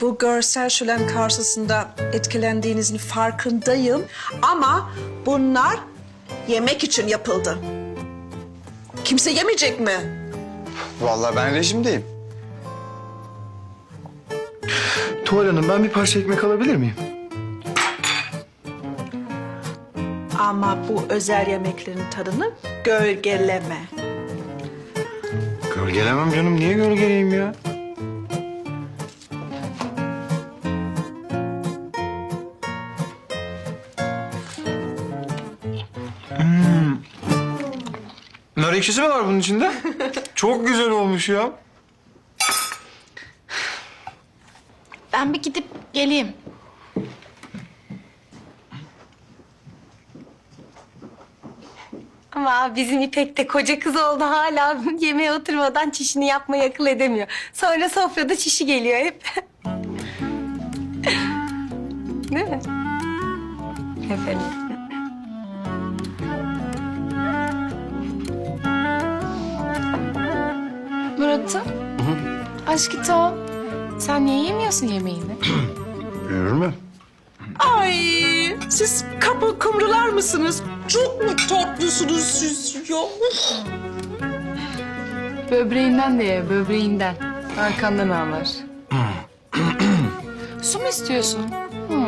bu görsel şölen karşısında etkilendiğinizin farkındayım. Ama bunlar yemek için yapıldı. Kimse yemeyecek mi? Vallahi ben rejimdeyim. Tuval Hanım ben bir parça ekmek alabilir miyim? Ama bu özel yemeklerin tadını gölgeleme. Gölgelemem canım. Niye gölgeleyeyim ya? Nar ekşisi mi var bunun içinde? Çok güzel olmuş ya. Ben bir gidip geleyim. Ama bizim İpek de koca kız oldu hala yemeğe oturmadan çişini yapmayı akıl edemiyor. Sonra sofrada çişi geliyor hep. Değil mi? Efendim. Murat'ım. Aşkım. Sen niye yemiyorsun yemeğini? Görür mü? Ay siz kapı kumrular mısınız? Çok mu tatlısınız siz ya? Uf. Böbreğinden de ye, böbreğinden. Arkandan ağlar. Su mu istiyorsun? Hı.